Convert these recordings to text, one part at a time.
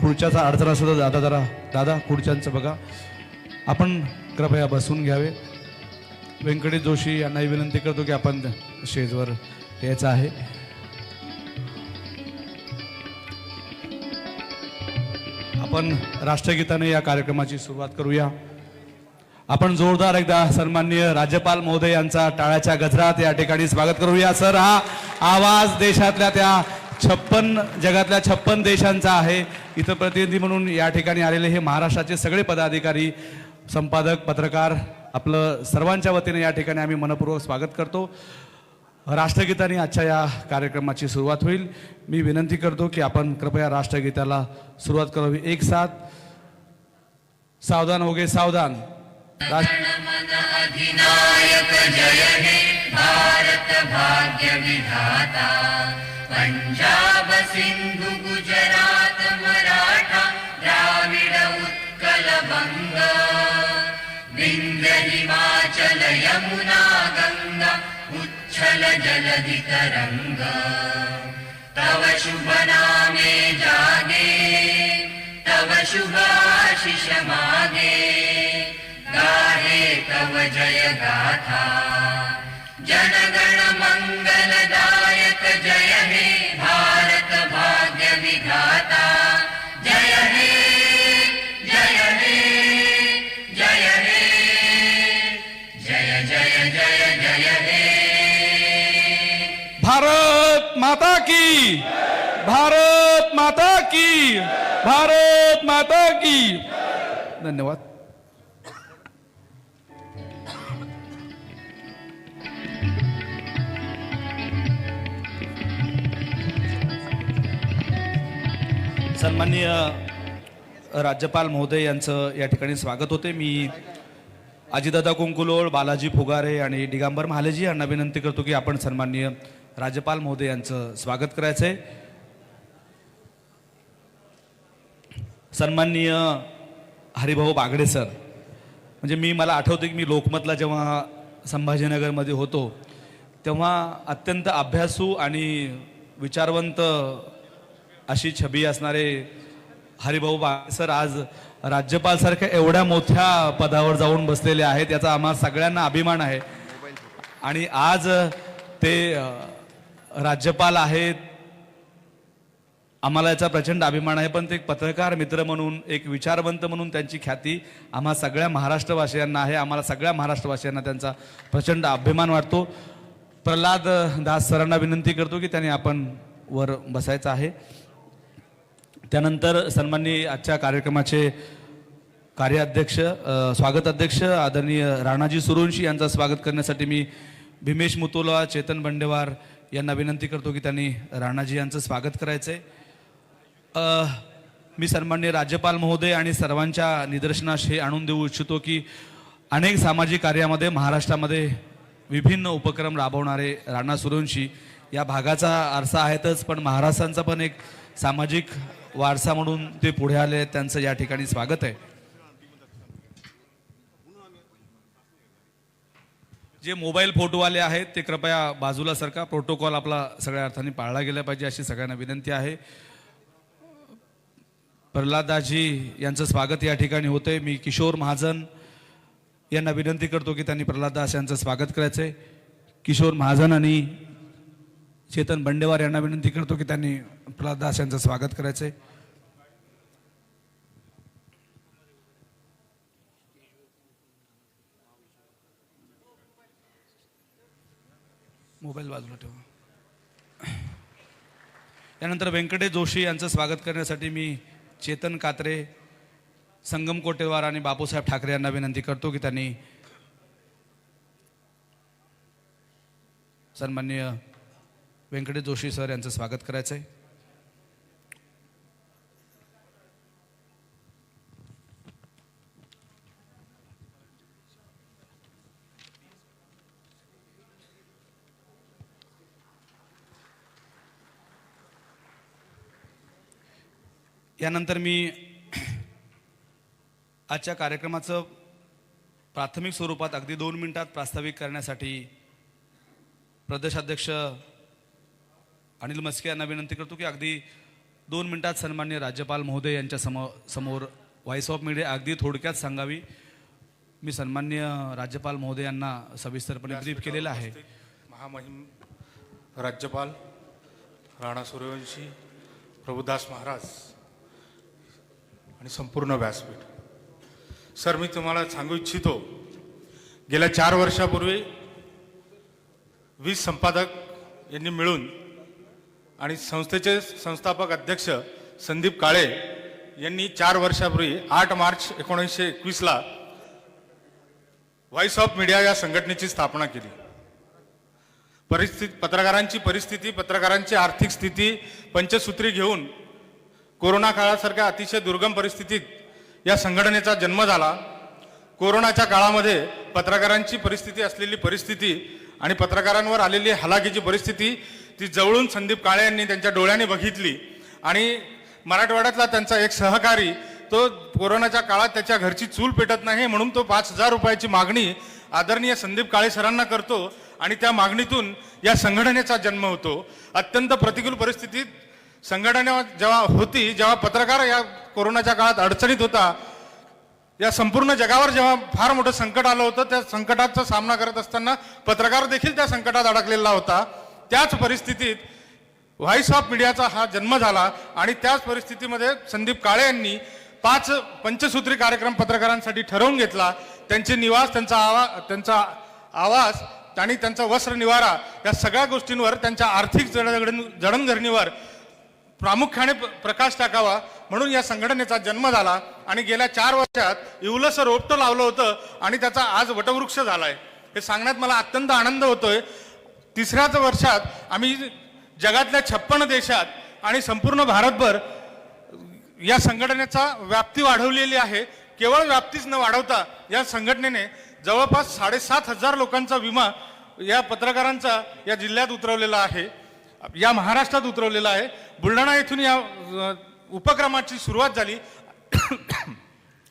खुर्च्याचा अडचण असतो दादा जरा दादा खुर्च्यांचं बघा. आपण कृपया बसून घ्यावे. व्यंकटेश जोशी यांनाही विनंती करतो की आपण स्टेजवर यायचं आहे. आपण राष्ट्रगीताने या कार्यक्रमाची सुरुवात करूया. आपण जोरदार एकदा सन्माननीय राज्यपाल महोदय यांचा टाळ्याच्या गजरात या ठिकाणी स्वागत करूया. सर हा आवाज देशातल्या त्या छप्पन जगातल्या छप्पन देशांचा आहे. इथं प्रतिनिधी म्हणून या ठिकाणी आलेले हे महाराष्ट्राचे सगळे पदाधिकारी संपादक पत्रकार आपलं सर्वांच्या वतीने या ठिकाणी आम्ही मनपूर्वक स्वागत करतो. राष्ट्रगीताने आजच्या या कार्यक्रमाची सुरुवात होईल. मी विनंती करतो की आपण कृपया राष्ट्रगीताला सुरुवात करावी एक साथ. सावधान हो गे सावधान राष्ट्र सिन्धु गुजरात मराठा द्राविड उत्कल बङ्ग विन्ध्य हिमाचल यमुना गङ्गा उच्छल जलधि तरङ्ग तव शुभ नामे जागे तव शुभाशिष मागे। गाहे तव जय गाथा जनगण माता की। भारत माता की। भारत माता की। धन्यवाद। सन्माननीय राज्यपाल महोदय यांचं या ठिकाणी स्वागत होते. मी अजितदादा कुंकुलोळ बालाजी फुगारे आणि दिगंबर महालेजी यांना विनंती करतो की आपण सन्माननीय राज्यपाल महोदय यांचं स्वागत करायचंय. सन्माननीय हरिभाऊ बागडे सर म्हणजे मी मला आठवते की मी लोकमतला जेव्हा संभाजीनगरमध्ये होतो तेव्हा अत्यंत अभ्यासू आणि विचारवंत अशी छबी असणारे हरिभाऊ बागडे सर आज राज्यपालसारख्या एवढ्या मोठ्या पदावर जाऊन बसलेले आहेत याचा आम्हा सगळ्यांना अभिमान आहे. आणि आज ते राज्यपाल आहेत. आम्हाला याचा प्रचंड अभिमान आहे पण ते एक पत्रकार मित्र म्हणून एक विचारवंत म्हणून त्यांची ख्याती आम्हा सगळ्या महाराष्ट्रवासियांना आहे. आम्हाला सगळ्या महाराष्ट्रवासियांना त्यांचा प्रचंड अभिमान वाटतो. प्रल्हाद दास सरांना विनंती करतो की त्यांनी आपण वर बसायचं आहे. त्यानंतर सन्माननी आजच्या कार्यक्रमाचे कार्याध्यक्ष स्वागत अध्यक्ष आदरणीय राणाजी सुरुंशी यांचं स्वागत करण्यासाठी मी भीमेश मुतोला चेतन बंडेवार यांना विनंती करतो की त्यांनी राणाजी यांचं स्वागत करायचं आहे मी सन्माननीय राज्यपाल महोदय आणि सर्वांच्या निदर्शनास हे आणून देऊ इच्छितो की अनेक सामाजिक कार्यामध्ये महाराष्ट्रामध्ये विभिन्न उपक्रम राबवणारे राणा सुरवंशी या भागाचा आरसा आहेतच पण महाराष्ट्रांचा पण एक सामाजिक वारसा म्हणून ते पुढे आले त्यांचं या ठिकाणी स्वागत आहे. जे मोबाईल फोटोवाले आहेत ते कृपया बाजूला सरका. प्रोटोकॉल आपला सगळ्या अर्थाने पाळला गेला पाहिजे अशी सगळ्यांना विनंती आहे. प्रल्हादाजी यांचं स्वागत या ठिकाणी होतंय. मी किशोर महाजन यांना विनंती करतो की त्यांनी प्रल्हाददास यांचं स्वागत करायचंय. किशोर महाजन आणि चेतन बंडेवार यांना विनंती करतो की त्यांनी प्रल्हाददास यांचं स्वागत करायचंय. मोबाईल बाजूला ठेवा. यानंतर व्यंकटेश जोशी यांचं स्वागत करण्यासाठी मी चेतन कात्रे संगम कोटेवार आणि बापूसाहेब ठाकरे यांना विनंती करतो की त्यांनी सन्माननीय व्यंकटेश जोशी सर यांचं स्वागत करायचं आहे यानंतर मी आजच्या कार्यक्रमाचं प्राथमिक स्वरूपात अगदी दोन मिनिटात प्रास्ताविक करण्यासाठी प्रदेशाध्यक्ष अनिल मस्के यांना विनंती करतो की अगदी दोन मिनिटात सन्मान्य राज्यपाल महोदय यांच्या समो समोर व्हॉइस ऑफ मीडिया अगदी थोडक्यात सांगावी. मी सन्मान्य राज्यपाल महोदय यांना सविस्तरपणे ब्रीफ केलेलं आहे. महामहिम राज्यपाल राणा सूर्यवंशी प्रभुदास महाराज आणि संपूर्ण व्यासपीठ. सर मी तुम्हाला सांगू इच्छितो गेल्या चार वर्षापूर्वी वीस संपादक यांनी मिळून आणि संस्थेचे संस्थापक अध्यक्ष संदीप काळे यांनी चार वर्षापूर्वी आठ मार्च एकोणीसशे एकवीसला व्हॉइस ऑफ मीडिया या संघटनेची स्थापना केली. परिस्थिती पत्रकारांची परिस्थिती पत्रकारांची आर्थिक स्थिती पंचसूत्री घेऊन कोरोना काळासारख्या अतिशय दुर्गम परिस्थितीत या संघटनेचा जन्म झाला. कोरोनाच्या काळामध्ये पत्रकारांची परिस्थिती असलेली परिस्थिती आणि पत्रकारांवर आलेली हलाखीची परिस्थिती ती जवळून संदीप काळे यांनी त्यांच्या डोळ्याने बघितली आणि मराठवाड्यातला त्यांचा एक सहकारी तो कोरोनाच्या काळात त्याच्या घरची चूल पेटत नाही म्हणून तो पाच हजार रुपयाची मागणी आदरणीय संदीप काळे सरांना करतो आणि त्या मागणीतून या संघटनेचा जन्म होतो. अत्यंत प्रतिकूल परिस्थितीत संघटना जेव्हा होती जेव्हा पत्रकार या कोरोनाच्या काळात अडचणीत होता या संपूर्ण जगावर जेव्हा फार मोठं संकट आलं होतं त्या संकटाचा सामना करत असताना पत्रकार देखील त्या संकटात अडकलेला होता. त्याच परिस्थितीत व्हॉइस ऑफ मीडियाचा हा जन्म झाला आणि त्याच परिस्थितीमध्ये संदीप काळे यांनी पाच पंचसूत्री कार्यक्रम पत्रकारांसाठी ठरवून घेतला. त्यांचे निवास त्यांचा आवा त्यांचा आवास आणि त्यांचा वस्त्र निवारा या सगळ्या गोष्टींवर त्यांच्या आर्थिक जडण जडणघडणीवर प्रामुख्याने प्रकाश टाकावा म्हणून या संघटनेचा जन्म झाला आणि गेल्या चार वर्षात इवलंसं रोपटं लावलं होतं आणि त्याचा आज वटवृक्ष झाला आहे हे सांगण्यात मला अत्यंत आनंद होतोय. तिसऱ्याच वर्षात आम्ही जगातल्या छप्पन देशात आणि संपूर्ण भारतभर या संघटनेचा व्याप्ती वाढवलेली आहे. केवळ व्याप्तीच न वाढवता या संघटनेने जवळपास साडेसात हजार लोकांचा विमा या पत्रकारांचा या जिल्ह्यात उतरवलेला आहे. या महाराष्ट्रात उतरवलेला आहे. बुलढाणा येथून या उपक्रमाची सुरुवात झाली.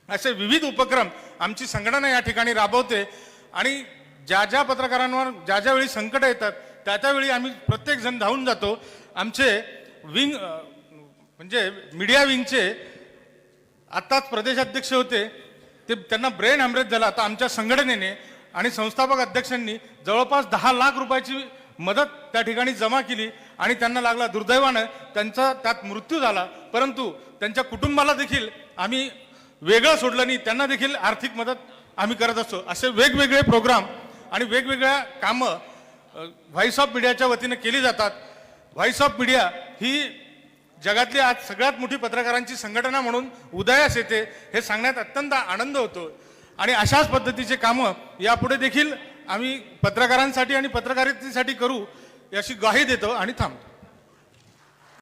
असे विविध उपक्रम आमची संघटना या ठिकाणी राबवते. आणि ज्या ज्या पत्रकारांवर ज्या ज्या वेळी संकट येतात त्या त्यावेळी आम्ही प्रत्येकजण धावून जातो. आमचे विंग म्हणजे मीडिया विंगचे आत्ताच प्रदेशाध्यक्ष होते. ते त्यांना ब्रेन हॅमरेज झाला. आता आमच्या संघटनेने आणि संस्थापक अध्यक्षांनी जवळपास दहा लाख रुपयाची मदत त्या ठिकाणी जमा केली. आणि त्यांना लागला दुर्दैवानं त्यांचा त्यात मृत्यू झाला. परंतु त्यांच्या कुटुंबाला देखील आम्ही वेगळं सोडलं नाही. त्यांना देखील आर्थिक मदत आम्ही करत असतो. असे वेगवेगळे प्रोग्राम आणि वेगवेगळ्या कामं व्हॉइस ऑफ मीडियाच्या वतीनं केली जातात. व्हॉइस ऑफ मीडिया ही जगातली आज सगळ्यात मोठी पत्रकारांची संघटना म्हणून उदयास येते हे सांगण्यात अत्यंत आनंद होतो. आणि अशाच पद्धतीचे कामं यापुढे देखील आम्ही पत्रकारांसाठी आणि पत्रकारितेसाठी करू. याची ग्वाही देतो आणि थांबतो.